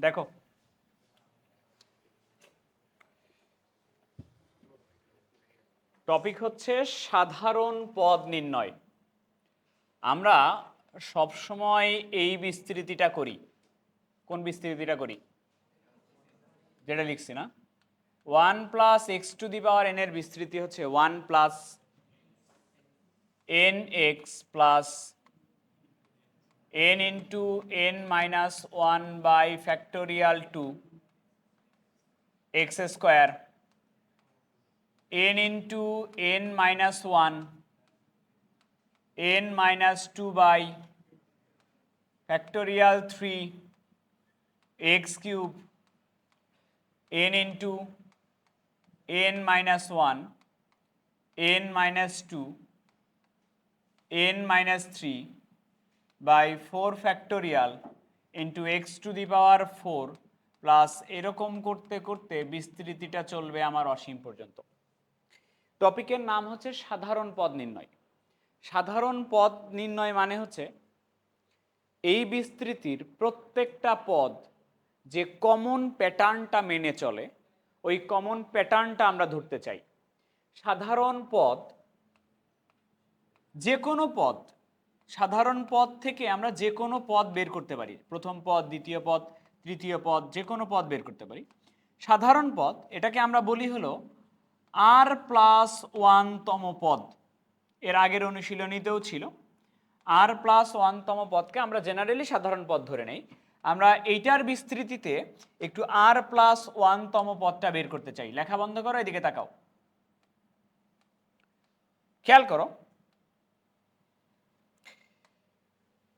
দেখো। টপিক হচ্ছে সাধারণ পদ নির্ণয়। আমরা সব সময় এই বিস্তৃতিটা করি। কোন বিস্তৃতিটা করি? যেটা লিখছি না। One plus x to the power n এর বিস্তৃতি হচ্ছে one plus n x plus n into n minus 1 by factorial 2 x square n into n minus 1 n minus 2 by factorial 3 x cube n into n minus 1 n minus 2 n minus 3 by four factorial into x to the power four plus এরকম করতে করতে বিস্তৃতিটা চলবে আমার অসীম পর্যন্ত। টপিকের নাম হচ্ছে সাধারণ পদ নির্ণয়। সাধারণ পদ নির্ণয় মানে হচ্ছে এই বিস্তৃতির প্রত্যেকটা পদ যে কমন প্যাটার্নটা মেনে চলে, ওই কমন প্যাটার্নটা আমরা ধরতে চাই। সাধারণ পদ যে কোনো পদ সাধারণ পদ থেকে আমরা যে কোনো পদ বের করতে পারি। প্রথম পদ, দ্বিতীয় পদ, তৃতীয় পদ, যে কোনো পদ বের করতে পারি। সাধারণ পদ, এটাকে আমরা বলি হলো আর প্লাস ওয়ানতম পদ। এর আগের অনুশীলনীতেও ছিল। আর প্লাস ওয়ানতম পদকে আমরা জেনারেলি সাধারণ পদ ধরে নেই। আমরা এইটার বিস্তৃতিতে একটু আর প্লাস ওয়ানতম পদটা বের করতে চাই। লেখা বন্ধ করো, এদিকে তাকাও। খেয়াল করো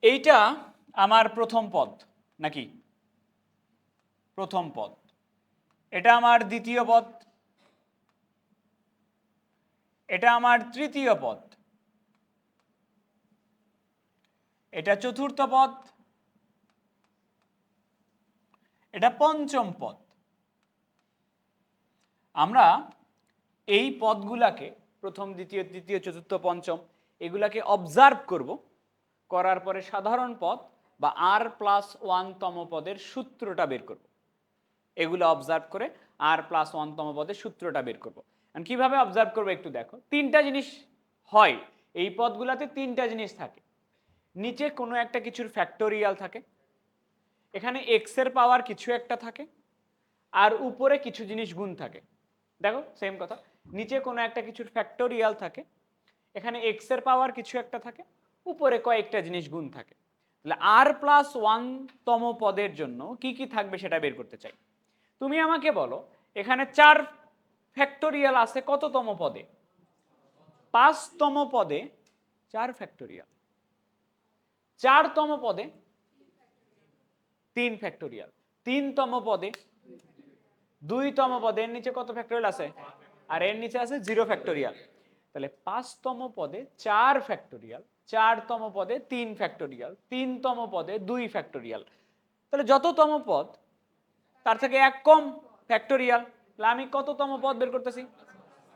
এইটা আমার প্রথম পদ, নাকি? প্রথম পদ। এটা আমার দ্বিতীয় পদ। এটা আমার তৃতীয় পদ। এটা চতুর্থ পদ। এটা পঞ্চম পদ। আমরা এই পদগুলাকে, প্রথম, দ্বিতীয়, তৃতীয়, চতুর্থ, পঞ্চম, এগুলাকে অবজার্ভ করব। করার পরে সাধারণ পদ বা আর প্লাস ওয়ানতম পদের সূত্রটা বের করব। এগুলো অবজার্ভ করে আর প্লাস ওয়ানতম পদের সূত্রটা বের করব। কীভাবে অবজার্ভ করব একটু দেখো। তিনটা জিনিস হয়। এই পদগুলোতে তিনটা জিনিস থাকে। নিচে কোনো একটা কিছুর ফ্যাক্টোরিয়াল থাকে। এখানে এক্সের পাওয়ার কিছু একটা থাকে। আর উপরে কিছু জিনিস গুণ থাকে। দেখো সেম কথা। নিচে কোনো একটা কিছুর ফ্যাক্টোরিয়াল থাকে। এখানে এক্সের পাওয়ার কিছু একটা থাকে। উপরে কয়েকটা জিনিস গুণ থাকে। তাহলে আর প্লাস ওয়ানতম পদের জন্য কি কি থাকবে সেটা বের করতে চাই। তুমি আমাকে বলো, এখানে চার ফ্যাক্টোরিয়াল আছে কততম পদে? পাঁচতম পদে চার ফ্যাক্টোরিয়াল চারতম পদে তিন ফ্যাক্টোরিয়াল তিনতম পদে দুইতম পদে, এর নিচে কত ফ্যাক্টোরিয়াল আছে? আর এর নিচে আছে জিরো ফ্যাক্টোরিয়াল তাহলে পাঁচতম পদে চার ফ্যাক্টোরিয়াল চারতম পদে তিন ফ্যাক্টোরিয়াল তিনতম পদে দুই ফ্যাক্টোরিয়াল তাহলে যততম পদ, তার থেকে এক কম ফ্যাক্টোরিয়াল তাহলে আমি কততম পদ বের করতেছি?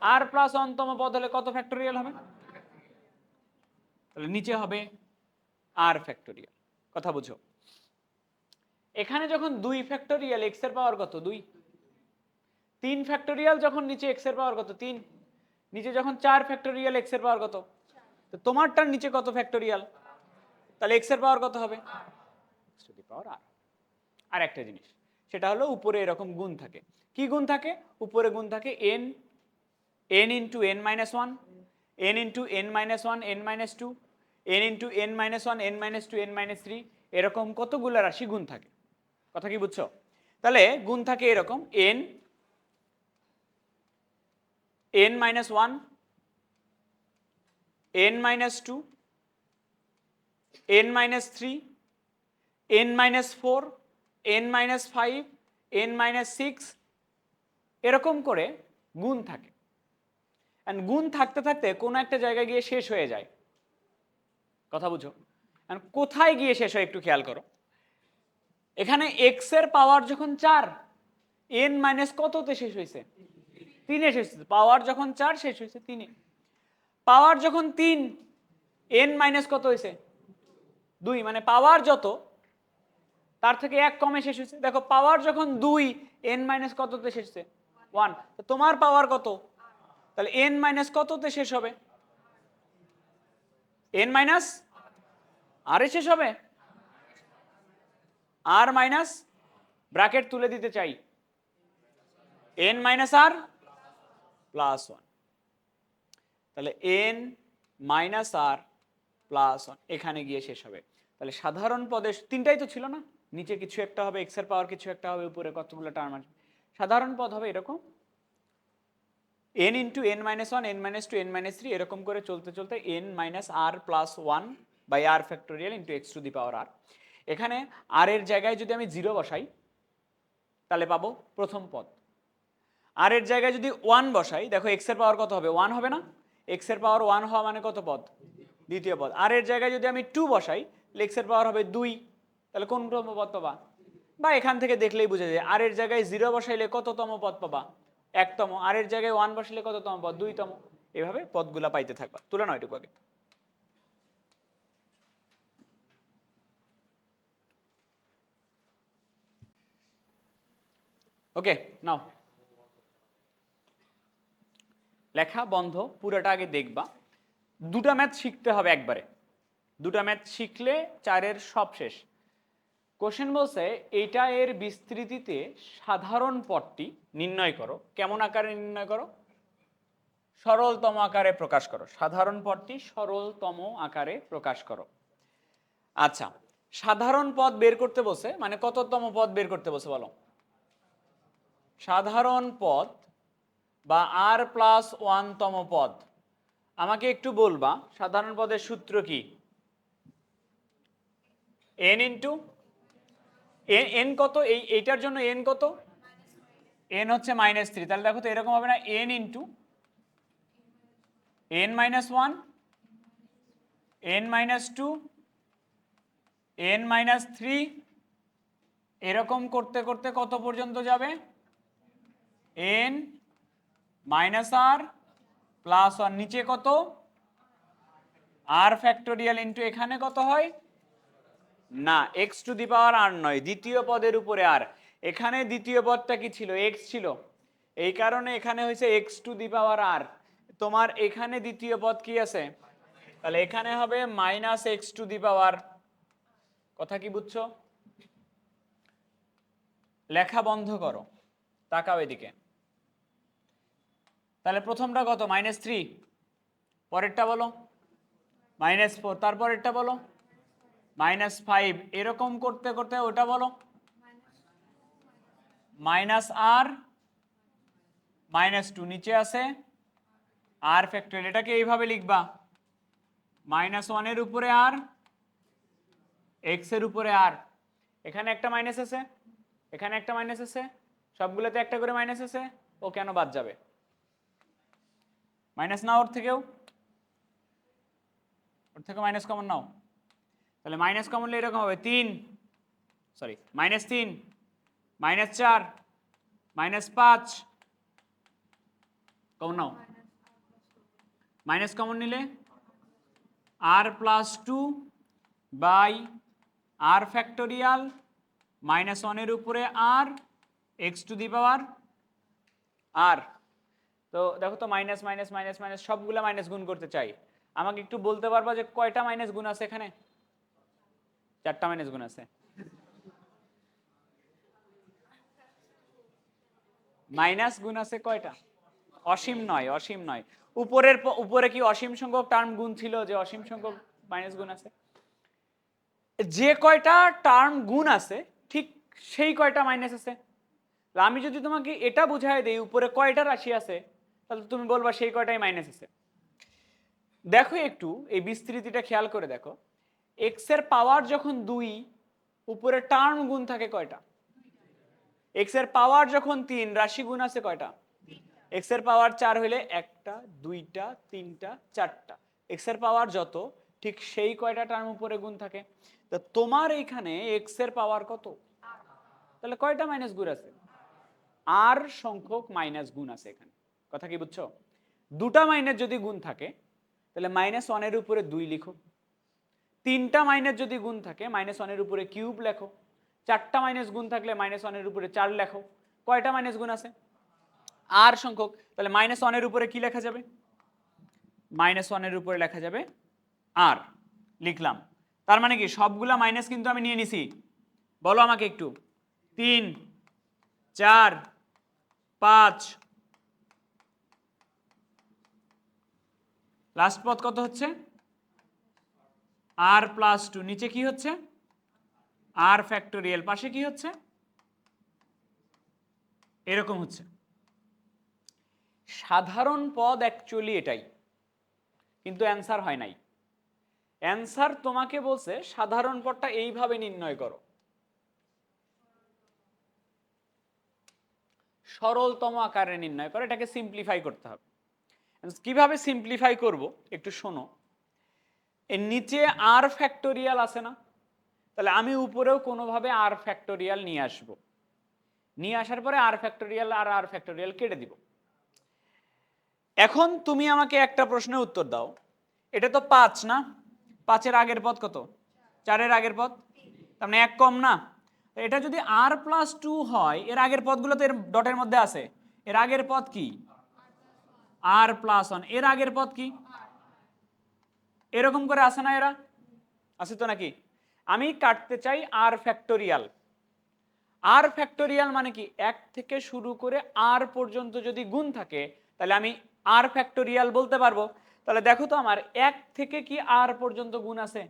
আর প্লাস অনতম পদ হলে কত ফ্যাক্টোরিয়াল হবে? তাহলে নিচে হবে আর ফ্যাক্টোরিয়াল কথা বুঝো। এখানে যখন দুই ফ্যাক্টোরিয়াল এক্সের পাওয়ার কত? দুই। তিন ফ্যাক্টোরিয়াল যখন নিচে এক্সের পাওয়ার কত? তিন। নিচে যখন চার ফ্যাক্টোরিয়াল এক্সের পাওয়ার কত? তো তোমারটার নিচে কত ফ্যাক্টোরিয়াল তাহলে এক্সের পাওয়ার কত হবে? পাওয়ার আর আর একটা জিনিস, সেটা হলো উপরে এরকম গুণ থাকে। কি গুণ থাকে? উপরে গুণ থাকে n n into n minus one n into n minus one n minus two n into n minus one n minus two n minus three এরকম কতগুলো রাশি গুণ থাকে। কথা কি বুঝছ? তাহলে গুণ থাকে এরকম n n minus one n minus 2 n minus 3 n minus 4 n minus 5 n minus 6 এরকম করে গুণ থাকে। And গুণ থাকতে থাকতে কোনো একটা জায়গায় গিয়ে শেষ হয়ে যায়। কথা বুঝো? And কোথায় গিয়ে শেষ হয় একটু খেয়াল করো। এখানে এর পাওয়ার যখন চার, n মাইনাস কততে শেষ হয়েছে তিনে শেষ হয়েছে পাওয়ার যখন চার, শেষ হয়েছে তিনে। পাওয়ার যখন তিন এন মাইনাস কত হয়েছে? দুই মানে পাওয়ার যত, তার থেকে এক কমে শেষ হয়েছে। দেখো, পাওয়ার যখন দুই এন মাইনাস কততে শেষ হচ্ছে ওয়ান তোমার পাওয়ার কত? তাহলে এন মাইনাস কততে শেষ হবে? এন মাইনাস আরে শেষ হবে? আর মাইনাস ব্র্যাকেট তুলে দিতে চাই। N minus r plus one তাহলে n minus r plus one এখানে গিয়ে শেষ হবে। তাহলে সাধারণ পদে তিনটাই তো ছিল না? নিচে কিছু একটা হবে এক্সের পাওয়ার কিছু একটা হবে, উপরে কতগুলো টার্ম আছে? সাধারণ পদ হবে এরকম। N into n minus one n minus two n minus three এরকম করে চলতে চলতে n minus r plus one by r factorial into x to the power r এখানে আর এর জায়গায় যদি আমি জিরো বসাই, তাহলে পাবো প্রথম পদ। আর এর জায়গায় যদি ওয়ান বসাই, দেখো এক্সের পাওয়ার কত হবে? ওয়ান হবে না? এক্সের পাওয়ার ওয়ান হওয়া মানে কত পদ? দ্বিতীয় পদ। আর এর জায়গায় যদি আমি টু বসাই এক্সের পাওয়ার হবে দুই। তাহলে কোন প্রথম পদ পাবা? বা এখান থেকে দেখলেই বুঝে যায় আর এর জায়গায় জিরো বসাইলে কততম পদ পাবা? একতম। আর এর জায়গায় ওয়ান বসাইলে কততম পদ? দুইতম। এভাবে পদগুলা পাইতে থাকবা। তুলে এটুকু আগে। ওকে নাও। লেখা বন্ধ, পুরোটা আগে দেখবা। দুটা ম্যাথ শিখতে হবে একবারে। দুটা ম্যাথ শিখলে চারের সব শেষ। কোশ্চেন বলছে এইটা এর বিস্তৃতিতে সাধারণ পদটি নির্ণয় করো। কেমন আকারে নির্ণয় করো? সরলতম আকারে প্রকাশ করো। সাধারণ পদটি সরলতম আকারে প্রকাশ করো। আচ্ছা সাধারণ পদ বের করতে বসে মানে কততম পদ বের করতে বসে বলো? সাধারণ পদ বা আর প্লাস ওয়ানতম পদ। আমাকে একটু বলবা, সাধারণ পদের সূত্র কি? এন ইন্টু এন কত? এই, এইটার জন্য এন কত? এন হচ্ছে মাইনাস থ্রি তাহলে দেখো তো এরকম হবে না n into n minus one n minus two n minus three এরকম করতে করতে কত পর্যন্ত যাবে? N minus r plus one নিচে কত? আর ফ্যাক্টোরিয়াল ইন্টু এখানে কত হয়? না এক্স টু দি পাওয়ার আর নয়, দ্বিতীয় পদের উপরে আর এখানে দ্বিতীয় পদটা কি ছিল? এক্স ছিল। এই কারণে এখানে হয়েছে এক্স টু দি পাওয়ার আর তোমার এখানে দ্বিতীয় পদ কি আছে? তাহলে এখানে হবে minus x to the power কথা কি বুঝছ? লেখা বন্ধ করো। তাকাও এদিকে। তাহলে প্রথমটা কত? মাইনাস থ্রি পরেরটা বলো। মাইনাস ফোর তারপরেরটা বলো। মাইনাস ফাইভ এরকম করতে করতে ওটা বলো। মাইনাস আর মাইনাস টু নিচে আছে আর ফ্যাক্টর এটাকে এইভাবে লিখবা। মাইনাস ওয়ানের উপরে আর এক্সের উপরে আর এখানে একটা মাইনাস আছে। এখানে একটা মাইনাস আছে। সবগুলোতে একটা করে মাইনাস আছে। ও কেন বাদ যাবে? মাইনাস নাও ওর থেকেও। ওর থেকে মাইনাস কমন নাও। তাহলে মাইনাস কমন এরকম হবে, তিন সরি মাইনাস তিন, মাইনাস চার, মাইনাস পাঁচ, কমন নাও। মাইনাস কমন নিলে r plus two by r factorial minus ওয়ানের উপরে আর এক্স টু দি পাওয়ার আর তো দেখো তো মাইনাস মাইনাস মাইনাস মাইনাস সবগুলা মাইনাস গুণ করতে চাই। আমাকে একটু বলতে পারবা যে কয়টা মাইনাস গুণ আছে এখানে? চারটা মাইনাস গুণ আছে। মাইনাস গুণ আছে কয়টা? অসীম নয় অসীম নয়। উপরের উপরে কি অসীম সংখ্যক? টার্ম গুণ ছিল যে অসীম সংখ্যক মাইনাস গুণ আছে। যে কয়টা টার্ম গুণ আছে, ঠিক সেই কয়টা মাইনাস আছে। আমি যদি তোমাকে এটা বুঝাই দেই, উপরে কয়টা রাশি আছে? তাহলে তুমি বলবা সেই কয়টাই মাইনাস আছে। দেখো একটু, এই বিস্তৃতিটা খেয়াল করে দেখো। এক্সের পাওয়ার যখন দুই উপরে টার্ম গুণ থাকে কয়টা? এক্সের পাওয়ার যখন তিন, রাশি গুণ আছে কয়টা? এক্সের পাওয়ার চার হলে একটা, দুইটা, তিনটা, চারটা। এক্সের পাওয়ার যত, ঠিক সেই কয়টা টার্ম উপরে গুণ থাকে। তা তোমার এইখানে এক্সের পাওয়ার কত? তাহলে কয়টা মাইনাস গুণ আছে? আর সংখ্যক মাইনাস গুণ আছে এখানে। কথা কি বুঝছ? দুটা মাইনের যদি গুণ থাকে, তাহলে মাইনাস ওয়ানের উপরে দুই লিখো। তিনটা মাইনাস যদি গুণ থাকে মাইনাস ওয়ানের উপরে কিউব লেখো। চারটা মাইনাস গুণ থাকলে মাইনাস ওয়ানের উপরে চার লেখো। কয়টা মাইনাস গুণ আছে? আর সংখ্যক। তাহলে মাইনাস ওয়ানের উপরে কি লেখা যাবে? মাইনাস ওয়ানের উপরে লেখা যাবে আর লিখলাম। তার মানে কি? সবগুলা মাইনাস কিন্তু আমি নিয়ে নিছি। বলো আমাকে একটু। তিন, চার, পাঁচ লাস্ট পদ কত হচ্ছে? আর প্লাস টু নিচে কি হচ্ছে? আর ফ্যাক্টোরিয়াল পাশে কি হচ্ছে? এরকম হচ্ছে। সাধারণ পদ অ্যাকচুয়ালি এটাই, কিন্তু অ্যান্সার হয় নাই। অ্যান্সার তোমাকে বলছে, সাধারণ পদটা এইভাবে নির্ণয় করো। সরলতম আকারে নির্ণয় করো, এটাকে সিম্পলিফাই করতে হবে। কীভাবে সিম্পলিফাই করব? একটু শোনো। এর নিচে আর ফ্যাক্টোরিয়াল আছে না? তাহলে আমি উপরেও কোনোভাবে আর ফ্যাক্টোরিয়াল নিয়ে আসব। নিয়ে আসার পরে আর ফ্যাক্টোরিয়াল আর আর ফ্যাক্টোরিয়াল কেটে দিব। এখন তুমি আমাকে একটা প্রশ্নের উত্তর দাও। এটা তো পাঁচ না? পাঁচের আগের পদ কত? চারের আগের পদ? তার মানে এক কম না? এটা যদি আর প্লাস টু হয়, এর আগের পদগুলো তো এর ডটের মধ্যে আছে। এর আগের পদ কি? আর প্লাস ওয়ানের আগের পদ কি? এরকম করে আসে না এরা? আসে তো নাকি? আমি কাটতে চাই আর ফ্যাক্টোরিয়াল আর ফ্যাক্টোরিয়াল মানে কি? এক থেকে শুরু করে আর পর্যন্ত যদি গুণ থাকে, তাহলে আমি আর ফ্যাক্টোরিয়াল বলতে পারব। তাহলে দেখো তো আমার এক থেকে কি আর পর্যন্ত গুণ আছে?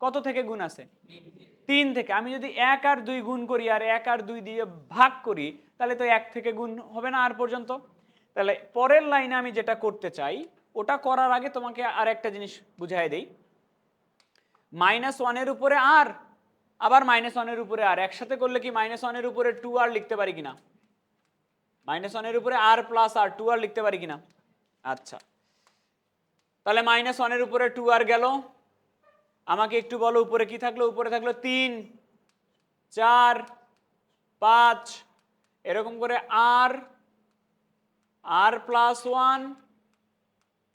কত থেকে গুণ আছে? তিন থেকে। আমি যদি এক আর দুই গুণ করি আর এক আর দুই দিয়ে ভাগ করি, তাহলে তো এক থেকে গুণ হবে না আর পর্যন্ত? তাহলে পরের লাইনে আমি যেটা করতে চাই, ওটা করার আগে তোমাকে আর একটা জিনিস বুঝাই দেই। মাইনাস ওয়ানের উপরে আর আবার মাইনাস ওয়ানের উপরে আর একসাথে করলে কি মাইনাস ওয়ানের উপরে টু আর লিখতে পারি কিনা? মাইনাস ওয়ানের উপরে আর প্লাস আর টু আর লিখতে পারি কিনা? আচ্ছা। তাহলে মাইনাস ওয়ানের উপরে টু আর গেল। আমাকে একটু বলো, উপরে কি থাকল? উপরে থাকল তিন, চার, পাঁচ, এরকম করে আর r plus one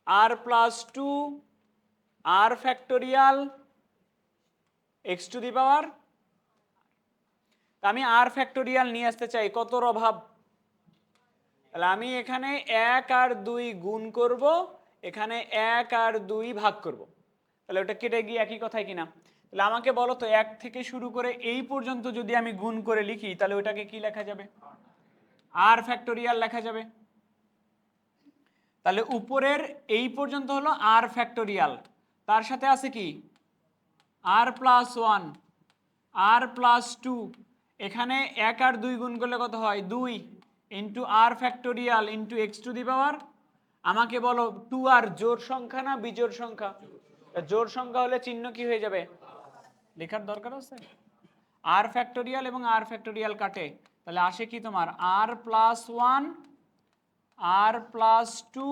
r plus two r factorial x to the power আমি আর ফ্যাক্টোরিয়াল নিয়ে আসতে চাই, কতর অভাব? তাহলে আমি এখানে এক আর দুই গুণ করব, এখানে এক আর দুই ভাগ করব। তাহলে ওটা কেটে গিয়ে একই কথাই কিনা? তাহলে আমাকে বলো তো, এক থেকে শুরু করে এই পর্যন্ত যদি আমি গুণ করে লিখি, তাহলে ওটাকে কি লেখা যাবে? আর ফ্যাক্টোরিয়াল লেখা যাবে। তাহলে উপরের এই পর্যন্ত হলো আর ফ্যাক্টোরিয়াল তার সাথে আছে কি? R plus one r plus two এখানে এক আর দুই গুণ করলে কত হয়? দুই into r factorial into x to the power আমাকে বলো টু আর জোর সংখ্যা না বিজোর সংখ্যা? জোর সংখ্যা হলে চিহ্ন কি হয়ে যাবে? লেখার দরকার আছে? আর ফ্যাক্টোরিয়াল এবং আর ফ্যাক্টোরিয়াল কাটে। তাহলে আসে কি তোমার? R plus one r plus two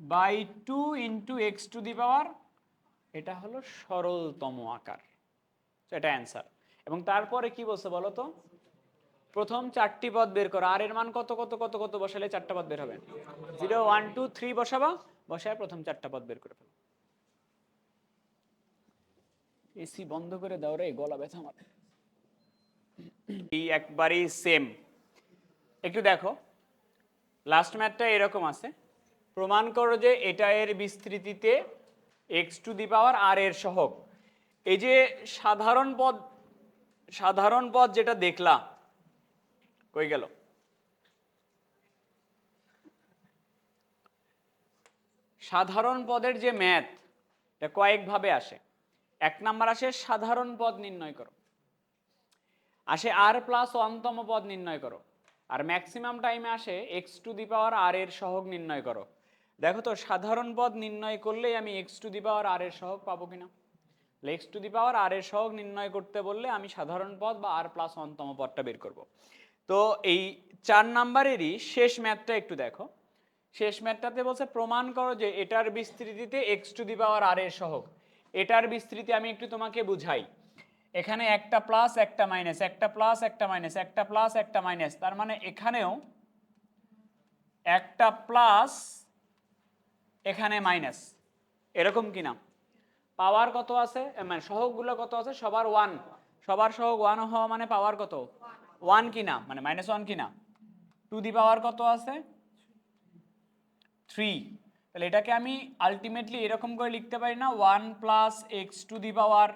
by two into x to the power এটা হলো সরলতম আকার। এটা অ্যান্সার এবং তারপরে কি বলছে বলো তো? প্রথম চারটি পদ বের করো। আর এর মান কত কত কত কত বসালে চারটা পদ বের হবে? জিরো ওয়ান টু থ্রি বসাবা, বসায় প্রথম চারটা পদ বের করে ফেলো। এসি বন্ধ করে দাও রে, গলা ব্যথা আমার একবারই সেম একটু দেখো। লাস্ট ম্যাথটা এরকম আছে। প্রমাণ করো যে এটা এর বিস্তৃতিতে এক্স টু দি পাওয়ার আর এর সহগ। এই যে সাধারণ পদ সাধারণ পদ যেটা দেখলা কই গেল? সাধারণ পদের যে ম্যাথ এটা কয়েকভাবে আসে। এক নাম্বার আসে সাধারণ পদ নির্ণয় করো। আসে আর প্লাস অন্তম পদ নির্ণয় করো। আর ম্যাক্সিমাম টাইমে আসে এক্স টু দি পাওয়ার আর এর সহগ নির্ণয় করো। দেখো তো, সাধারণ পদ নির্ণয় করলেই আমি এক্স টু দি পাওয়ার আর এর সহগ পাবো কিনা? এক্স টু দি পাওয়ার আর এর সহগ নির্ণয় করতে বললে আমি সাধারণ পদ বা আর প্লাস অন্তম পদটা বের করব। তো এই চার নাম্বারেরই শেষ ম্যাথটা একটু দেখো। শেষ ম্যাথটাতে বলছে, প্রমাণ করো যে এটার বিস্তৃতিতে এক্স টু দি পাওয়ার আর এর সহগ। এটার বিস্তৃতি আমি একটু তোমাকে বুঝাই। এখানে একটা প্লাস একটা মাইনাস একটা প্লাস একটা মাইনাস একটা প্লাস একটা মাইনাস তার মানে এখানেও একটা প্লাস এখানে মাইনাস এরকম কিনা পাওয়ার কত আছে? মানে সহগগুলো কত আছে? সবার ওয়ান সবার সহগ ওয়ান হওয়া মানে পাওয়ার কত? ওয়ান কিনা মানে মাইনাস ওয়ান কিনা টু দি পাওয়ার কত আছে? থ্রি তাহলে এটাকে আমি আলটিমেটলি এরকম করে লিখতে পারি না। One plus x to the power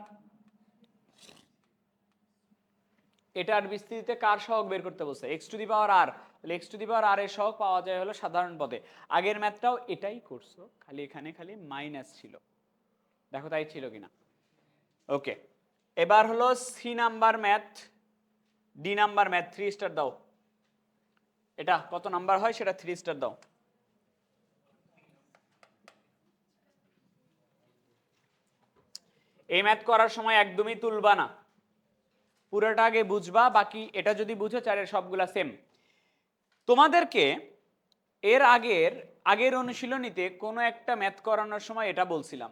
এটার বিস্তৃতিতে কার সহগ বের করতে বলছে? এক্স টু দি পাওয়ার আর তাহলে এক্স টু দি পাওয়ার আর এর সহগ পাওয়া যায় হলো সাধারণ পদে। আগের ম্যাথটাও এটাই করছ, খালি এখানে খালি মাইনাস ছিল। দেখো তাই ছিল কিনা? ওকে এবার হলো C number math D number math three star দাও। এটা কত নাম্বার হয় সেটা থ্রি স্টার দাও। এই ম্যাথ করার সময় একদমই তুলবা না। পুরোটা আগে বুঝবা, বাকি এটা যদি বুঝো, চারের সবগুলা সেম তোমাদেরকে এর আগের আগের অনুশীলনীতে কোনো একটা ম্যাথ করানোর সময় এটা বলছিলাম।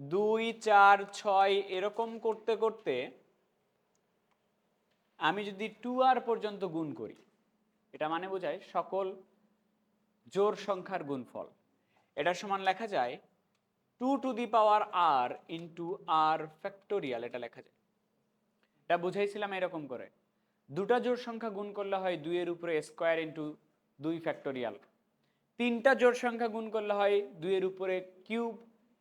দুই, চার, ছয়, এরকম করতে করতে আমি যদি টু আর পর্যন্ত গুণ করি, এটা মানে বোঝায় সকল জোর সংখ্যার গুণফল। এটা সমান লেখা যায় two to the power r into r factorial এটা লেখা যায়। এটা বুঝাইছিলাম এরকম করে। দুটা জোড় সংখ্যা গুণ করলে হয় দুইয়ের উপরে স্কোয়ার ইন্টু দুই ফ্যাক্টোরিয়াল তিনটা জোড় সংখ্যা গুণ করলে হয় দুইয়ের উপরে কিউব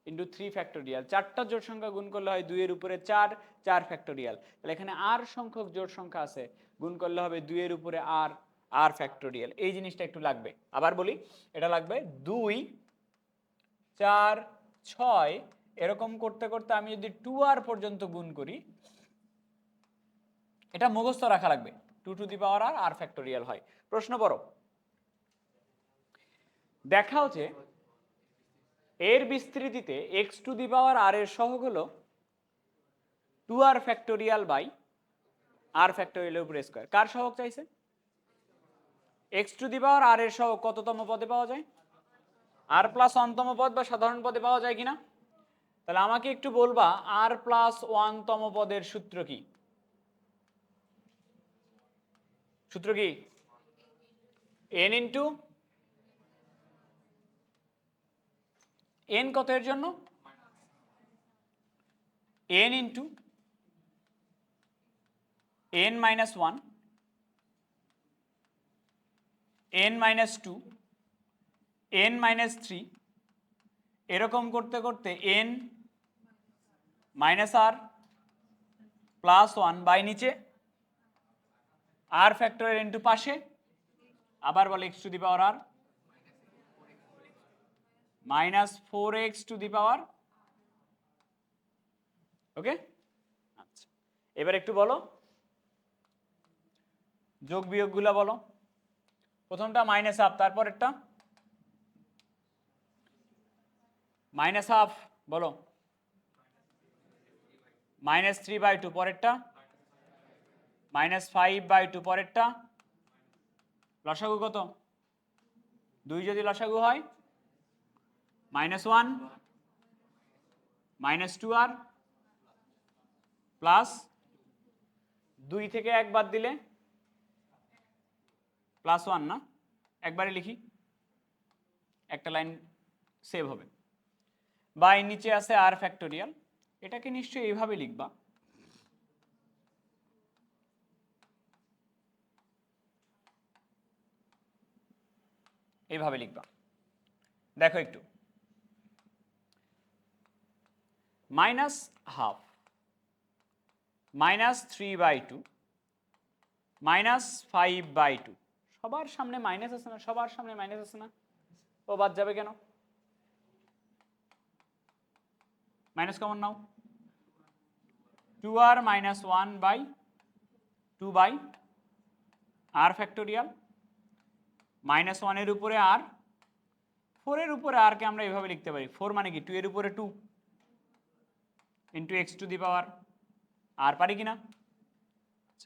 ইন্টু থ্রি ফ্যাক্টোরিয়াল চারটা জোড় সংখ্যা গুণ করলে হয় দুইয়ের উপরে চার চার ফ্যাক্টোরিয়াল তাহলে এখানে আর সংখ্যক জোড় সংখ্যা আছে, গুণ করলে হবে দুইয়ের উপরে আর আর ফ্যাক্টোরিয়াল এই জিনিসটা একটু লাগবে। আবার বলি, এটা লাগবে দুই, চার, ছয়, এরকম করতে করতে আমি যদি টু আর পর্যন্ত গুণ করি এটা মুখস্থ রাখা লাগবে। Two to the power r r factorial হয়। প্রশ্ন বড় দেখাও যে এর বিস্তৃতিতে এক্স টু দি পাওয়ার আর এর সহগ হলো two r factorial by r ফ্যাক্টোরিয়ালের উপরে স্কোয়ার কার সহগ চাইছে? এক্স টু দি পাওয়ার আর এর সহগ কততম পদে পাওয়া যায়? আর প্লাস অন্তম পদ বা সাধারণ পদে পাওয়া যায় কিনা? তাহলে আমাকে একটু বলবা আর প্লাস ওয়ানতম পদের সূত্র কি? সূত্র কি? এন ইন্টু এন কত এর জন্য? N into n minus one n minus two n minus three এরকম করতে করতে n minus r plus one by নিচে আর ফ্যাক্টরের ইন্টু পাশে। আবার বলে x to the power r minus four x to the power okay আচ্ছা। এবার একটু বলো। যোগ বিয়োগগুলো বলো। প্রথমটা মাইনাস হাফ তারপরেরটা? মাইনাস হাফ বলো। মাইনাস থ্রি বাই টু পরেরটা? মাইনাস ফাইভ বাই টু পরেরটা, লসাগু কত? দুই যদি লসাগু হয়, minus one, minus two r, plus দুই থেকে এক বাদ দিলে, প্লাস ওয়ান না? একবারে লিখি, একটা লাইন সেভ হবে। বা নিচে আছে আর ফ্যাক্টোরিয়াল, এটাকে নিশ্চয়ই এইভাবে লিখবা। এইভাবে লিখবা। দেখো একটু। Minus half, minus three by two, minus five by two. সবার সামনে মাইনাস আছে না? সবার সামনে মাইনাস আছে না? ও বাদ যাবে কেন? Minus common now. Two r minus one by two by r factorial. Minus ওয়ানের উপরে আর ফোরের উপরে আরকে আমরা এভাবে লিখতে পারি। ফোর মানে কি? টু এর উপরে two into x to the power r পারি কিনা?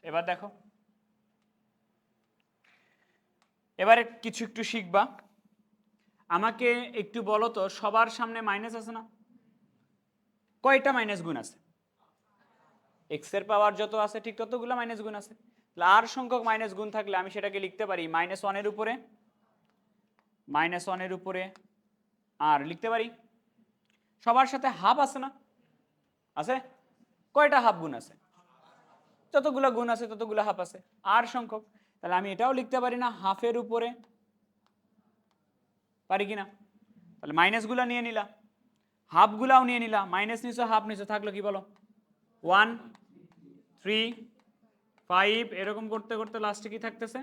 এবার দেখো। এবারে কিছু একটু শিখবা। আমাকে একটু বলো তো, সবার সামনে মাইনাস আছে না? কয়টা মাইনাস গুণ আছে? এক্সের পাওয়ার যত আছে, ঠিক ততগুলো মাইনাস গুণ আছে। আর সংখ্যক মাইনাস গুণ থাকলে আমি সেটাকে লিখতে পারি মাইনাস ওয়ানের উপরে মাইনাস ওয়ানের উপরে, আর লিখতে পারি? সবার সাথে হাফ আছে না? আছে? কয়টা হাফ গুণ আছে? যতগুলো গুণ আছে, ততগুলো হাফ আছে। আর সংখ্যক, তাহলে আমি এটাও লিখতে পারি না হাফের উপরে। পারি কি না তাহলে মাইনাসগুলো নিয়ে নিলাম হাফগুলাও নিয়ে নিলাম মাইনাস নিচে হাফ নিচে থাকল কি বলো? ওয়ান থ্রি ফাইভ এরকম করতে করতে লাস্টে কি থাকতেছে?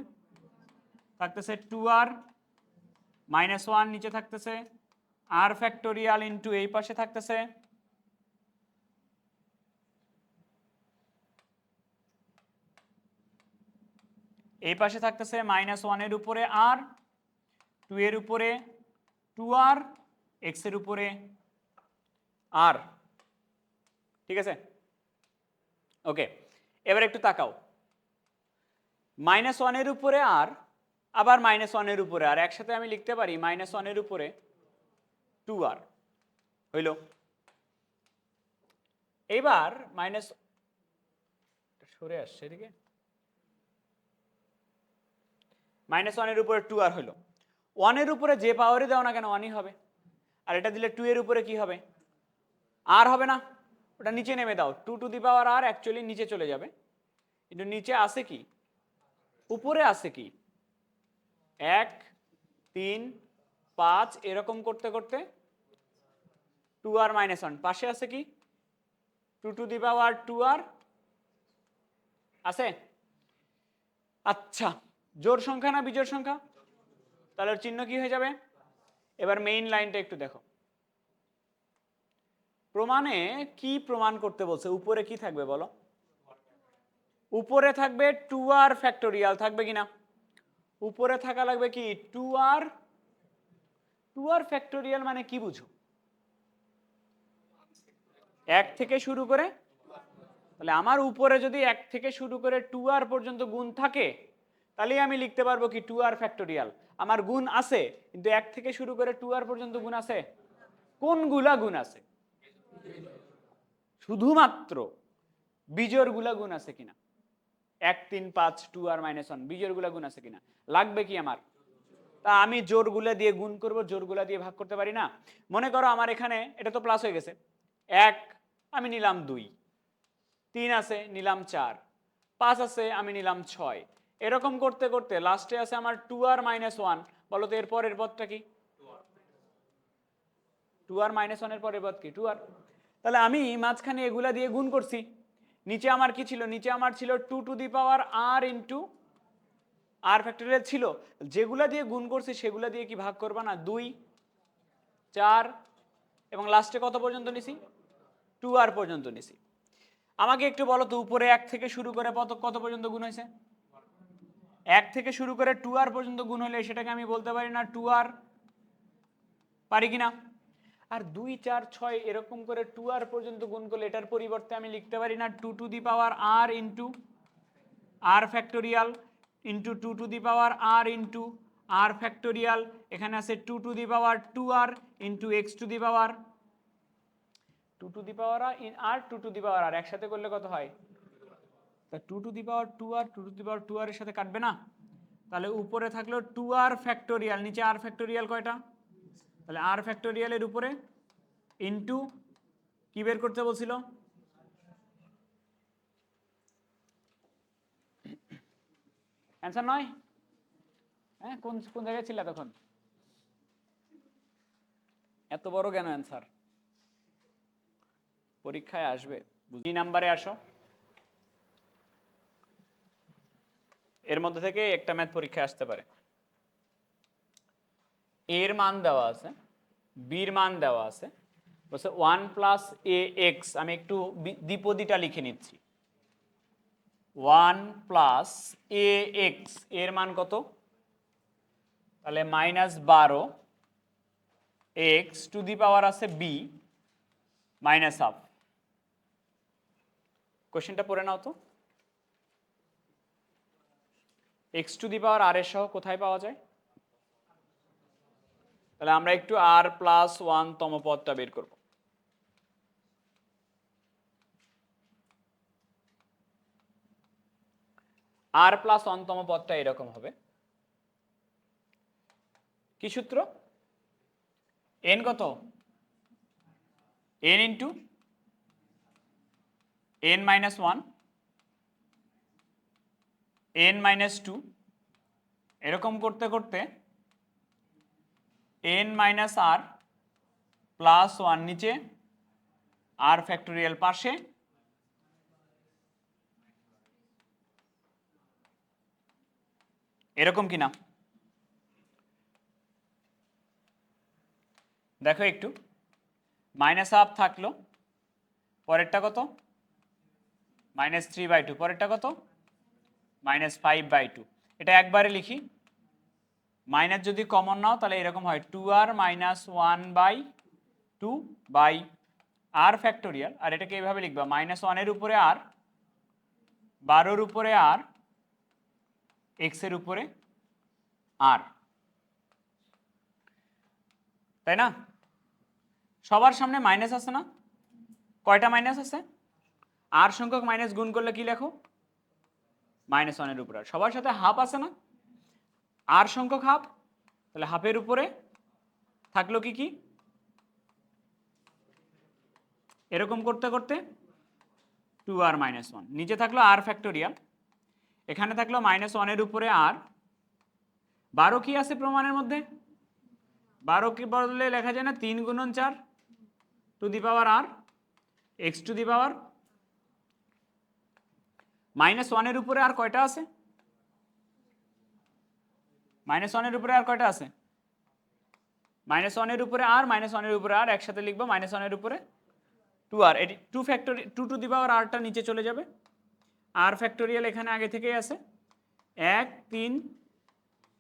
থাকতেছে টু আর মাইনাস ওয়ান নিচে থাকতেছে। আর ফ্যাক্টোরিয়াল ইন্টু এই পাশে থাকতেছে। এই পাশে থাকতেছে মাইনাস ওয়ানের উপরে আর টু এর উপরে টু আর এক্সের উপরে আর ঠিক আছে? ওকে এবার একটু তাকাও। মাইনাস ওয়ানের উপরে আর, আবার মাইনাস ওয়ানের উপরে আর। একসাথে আমি লিখতে পারি মাইনাস ওয়ানের উপরে টু আর। হইল? এবার মাইনাস সরে আসছে এদিকে। মাইনাস ওয়ানের উপরে টু আর হলো ওয়ানের উপরে যে পাওয়ারই দাও না কেন, ওয়ানই হবে। আর এটা দিলে টু এর উপরে কি হবে? আর হবে না। ওটা নিচে নেমে দাও। Two to the power r actually নিচে চলে যাবে। কিন্তু নিচে আছে কি? উপরে আছে কি? এক, তিন, পাঁচ, এরকম করতে করতে টু আর মাইনাস ওয়ান পাশে আছে কি? Two to the power two r আছে? আচ্ছা জোর সংখ্যা না বিজোর সংখ্যা? তাহলে চিহ্ন কি হয়ে যাবে? এবার মেইন লাইনটা একটু দেখো। প্রমাণে কি প্রমাণ করতে বলছে? উপরে কি থাকবে বলো? উপরে থাকবে টু আর ফ্যাক্টোরিয়াল থাকবে কিনা? উপরে থাকা লাগবে কি? Two r two r factorial মানে কি বুঝো? এক থেকে শুরু করে, তাহলে আমার উপরে যদি এক থেকে শুরু করে টু আর পর্যন্ত গুণ থাকে, তাহলেই আমি লিখতে পারব কি টু আর ফ্যাক্টোরিয়াল আমার গুণ আছে, কিন্তু এক থেকে শুরু করে টু আর পর্যন্ত গুণ আছে? কোনগুলা গুণ আছে? শুধুমাত্র বিজোরগুলা গুণ আছে কিনা? এক, তিন, পাঁচ, টু আর মাইনাস ওয়ান বিজোরগুলা গুণ আছে কিনা? লাগবে কি আমার? তা আমি জোরগুলা দিয়ে গুণ করব জোরগুলা দিয়ে ভাগ করতে পারি না? মনে করো আমার এখানে, এটা তো প্লাস হয়ে গেছে। এক, আমি নিলাম দুই। তিন আছে, নিলাম চার। পাঁচ আছে, আমি নিলাম ছয়। এরকম করতে করতে লাস্টে আছে আমার টু আর মাইনাস ওয়ান বলো তো, এরপর এর পদটা কি? টু আর মাইনাস ওয়ানের পরের পদ কি? Two r. তাহলে আমি মাঝখানে এগুলা দিয়ে গুণ করছি। নিচে আমার কি ছিল? নিচে আমার ছিল two to the power r into r factorial ছিল। যেগুলা দিয়ে গুণ করছি, সেগুলা দিয়ে কি ভাগ করবা না? দুই, চার, এবং লাস্টে কত পর্যন্ত নিছি? টু আর পর্যন্ত নিছি। আমাকে একটু বলো তো, উপরে এক থেকে শুরু করে কত কত পর্যন্ত গুণ হয়েছে? এক থেকে শুরু করে টু আর পর্যন্ত গুণ হলে সেটাকে আমি বলতে পারি না টু আর পারি কিনা আর দুই, চার, ছয় এরকম করে টু আর পর্যন্ত গুণ করলে এটার পরিবর্তে আমি লিখতে পারি না two to the power r into r factorial into two to the power r into r factorial এখানে আছে two to the power two r into x to the power two to the power r two to the power r একসাথে করলে কত হয়? তা two to the power two r two to the power two r এর সাথে কাটবে না? তাহলে উপরে থাকল টু আর ফ্যাক্টোরিয়াল নিচে আর ফ্যাক্টোরিয়াল কয়টা? তাহলে আর ফ্যাক্টোরিয়ালের উপরে ইনটু কি বের করতে বলছিল? অ্যান্সার নয়? হ্যাঁ কোন কোন জায়গায় ছিল তখন এত বড় কেন অ্যান্সার পরীক্ষায় আসবে। বুঝি নাম্বারে আসো। এর মধ্যে থেকে একটা ম্যাথ পরীক্ষায় আসতে পারে। এর মান দেওয়া আছে, বির মান দেওয়া আছে, বলছে ওয়ান প্লাস এ এক্স, আমি একটু দ্বিপদীটা লিখে নিচ্ছি। ওয়ান প্লাস এ এক্স, এর মান কত? তাহলে মাইনাস বারো, এক্স টু দি পাওয়ার আছে বি, মাইনাস হাফ। কোশ্চেনটা পড়ে নাও তো। এক্স টু দি পাওয়ার আর এর সহ কোথায় পাওয়া যায়? তাহলে আমরা একটু আর প্লাস ওয়ান তম পদটা বের করব। আর প্লাস ওয়ান তম পদটা এরকম হবে। কি সূত্র? এন কত? N into n minus one n minus two এরকম করতে করতে n minus r plus one নিচে আর ফ্যাক্টোরিয়াল পাশে, এরকম কিনা? দেখো একটু মাইনাস হাফ থাকল, পরেরটা কত? মাইনাস থ্রি বাই টু পরেরটা কত? মাইনাস ফাইভ বাই টু এটা একবারে লিখি। মাইনাস যদি কমন নাও, তাহলে এরকম হয়। Two r minus one by two by r factorial আর এটাকে এইভাবে লিখবা। মাইনাস ওয়ানের উপরে আর বারোর উপরে আর এক্সের উপরে আর তাই না? সবার সামনে মাইনাস আছে না? কয়টা মাইনাস আছে? আর সংখ্যক মাইনাস গুণ করলে কি লেখো? মাইনাস ওয়ানের উপরে। সবার সাথে হাফ আছে না? আর সংখ্যক হাফ? তাহলে হাফের উপরে থাকল কি কি? এরকম করতে করতে টু আর মাইনাস ওয়ান নিচে থাকল আর ফ্যাক্টোরিয়াল এখানে থাকল মাইনাস ওয়ানের উপরে আর বারো কি আছে প্রমাণের মধ্যে? বারো কি বদলে লেখা যায় না, তিন গুণন চার to the power r x to the power. Minus ওয়ানের উপরে আর কয়টা আছে? মাইনাস ওয়ানের উপরে আর কয়টা আছে? মাইনাস ওয়ানের উপরে আর মাইনাস ওয়ানের উপরে আর, একসাথে লিখব মাইনাস ওয়ানের উপরে টু আর। এটি two factorial two to the power আরটা নিচে চলে যাবে। আর ফ্যাক্টোরিয়াল এখানে আগে থেকেই আছে। এক, তিন,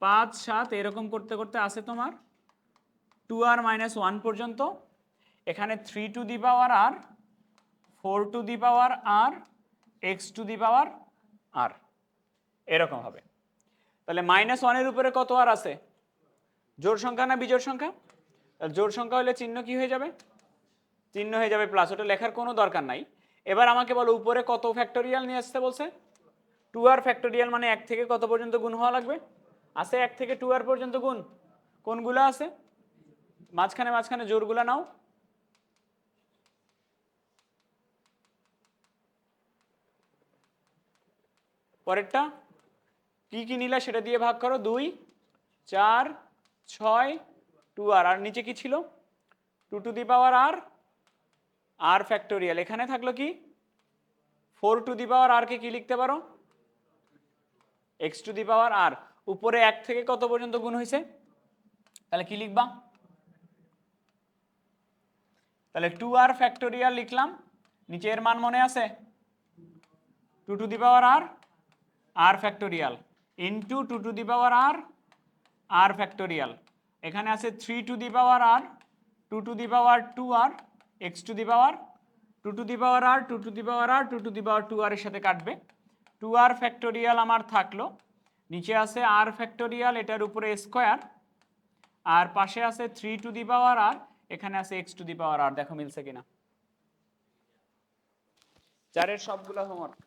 পাঁচ, সাত, এরকম করতে করতে আসে তোমার টু আর মাইনাস ওয়ান পর্যন্ত। এখানে three to the power r four to the power r x to the power r এরকম হবে। তাহলে মাইনাস ওয়ানের উপরে কত আর আছে? জোর সংখ্যা না বিজোর সংখ্যা? জোর সংখ্যা হলে চিহ্ন কি হয়ে যাবে? চিহ্ন হয়ে যাবে প্লাস ওটা লেখার কোনো দরকার নাই। এবার আমাকে বলো, উপরে কত ফ্যাক্টোরিয়াল নিয়ে আসতে বলছে? টু আর ফ্যাক্টোরিয়াল মানে এক থেকে কত পর্যন্ত গুণ হওয়া লাগবে? আছে এক থেকে টু আর পর্যন্ত গুণ। কোনগুলো আছে? মাঝখানে মাঝখানে জোরগুলো নাও। পরেরটা? কি কি নিলা সেটা দিয়ে ভাগ করো? দুই, চার, ছয়, টু আর। আর নিচে কি ছিল? Two to the power r. R factorial. এখানে থাকল কি? ফোর টু দি পাওয়ার আর কে কি লিখতে পারো? X to the power r. উপরে এক থেকে কত পর্যন্ত গুণ হয়েছে? তাহলে কি লিখবা? তাহলে টু আর ফ্যাক্টোরিয়াল লিখলাম। নিচের মান মনে আছে? Two to the power r. R factorial. Into two to the power r r factorial এখানে আছে three to the power r two to the power two r x to the power two to the power r two to the power r two to the power two r এর সাথে কাটবে। Two r factorial আমার থাকল। নিচে আছে r factorial এটার উপরে square আর পাশে আছে three to the power r এখানে আছে এক্স টু দি পাওয়ার আর দেখো মিলছে কিনা। চারের সবগুলো হোমওয়ার্ক